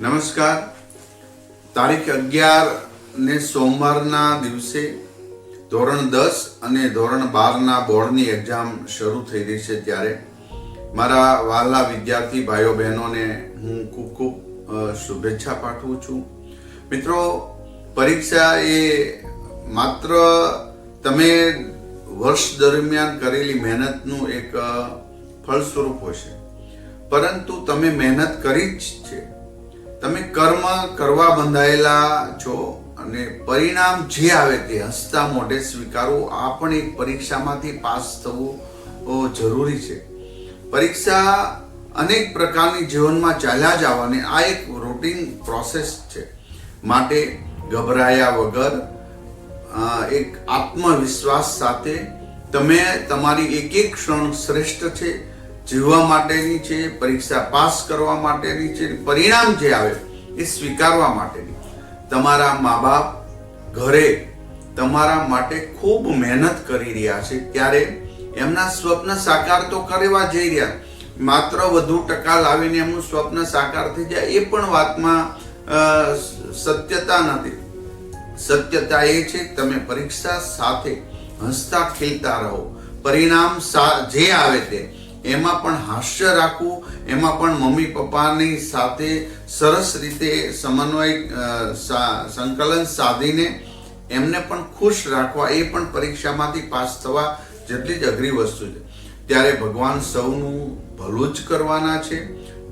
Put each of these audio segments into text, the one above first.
નમસ્કાર. તારીખ અગિયાર ને સોમવારના દિવસે ધોરણ દસ અને ધોરણ બારના બોર્ડની એક્ઝામ શરૂ થઈ રહી છે ત્યારે. મારા વહાલા વિદ્યાર્થી ભાઈઓ બહેનોને હું ખૂબ ખૂબ શુભેચ્છા પાઠવું છું. મિત્રો, પરીક્ષા એ માત્ર તમે વર્ષ દરમિયાન કરેલી મહેનતનું એક ફળ સ્વરૂપ હશે પરંતુ તમે મહેનત કરી જ છે. તમે કર્મ કરવા બંધાયેલા છો અને પરિણામ જે આવે તે હસતા મોઢે સ્વીકારવું આ પણ એક પરીક્ષામાંથી પાસ થવું જરૂરી છે. પરીક્ષા અનેક પ્રકારની જીવનમાં ચાલ્યા જ આવવાની આ એક રૂટીન પ્રોસેસ છે. માટે ગભરાયા વગર એક આત્મવિશ્વાસ સાથે તમે તમારી એક એક ક્ષણ શ્રેષ્ઠ છે. જીવવા માટેની છે, પરીક્ષા પાસ કરવા માટેની છે, પરિણામ જે આવે એ સ્વીકારવા માટેની. તમારા મા બાપ ઘરે તમારા માટે ખૂબ મહેનત કરી રહ્યા છે, ત્યારે એમના સ્વપ્ન સાકાર તો કરવા જઈ રહ્યા. માત્ર વધુ ટકા લાવીને એમનું સ્વપ્ન સાકાર થઈ જાય એ પણ વાતમાં સત્યતા નથી. સત્યતા એ છે, તમે પરીક્ષા સાથે હસતા ખેલતા રહો. પરિણામ જે આવે તે એમાં પણ હાસ્ય રાખવું, એમાં પણ મમ્મી પપ્પાની સાથે સરસ રીતે સમન્વય સંકલન સાધીને એમને પણ ખુશ રાખવા, એ પણ પરીક્ષામાંથી પાસ થવા જેટલી જ અઘરી વસ્તુ છે. ત્યારે ભગવાન સૌનું ભલું જ કરવાના છે.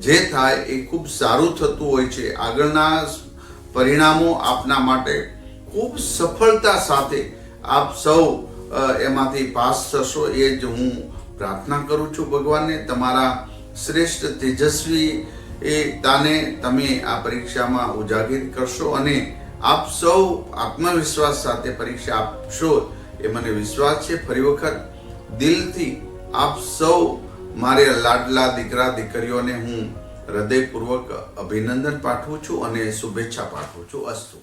જે થાય એ ખૂબ સારું થતું હોય છે. આગળના પરિણામો આપના માટે ખૂબ સફળતા સાથે આપ સૌ એમાંથી પાસ થશો એ જ હું પ્રાર્થના કરું છું ભગવાનને, તમારા શ્રેષ્ઠ તેજસ્વી એ તાને તમે આ પરીક્ષામાં ઉજાગર કરશો અને આપ સૌ આત્મવિશ્વાસ સાથે પરીક્ષા આપશો એ મને વિશ્વાસ છે. ફરી વખત દિલથી આપ સૌ મારે લાડલા દીકરા દીકરીઓને હું હૃદયપૂર્વક અભિનંદન પાઠવું છું અને શુભેચ્છા પાઠવું છું. અસ્તુ.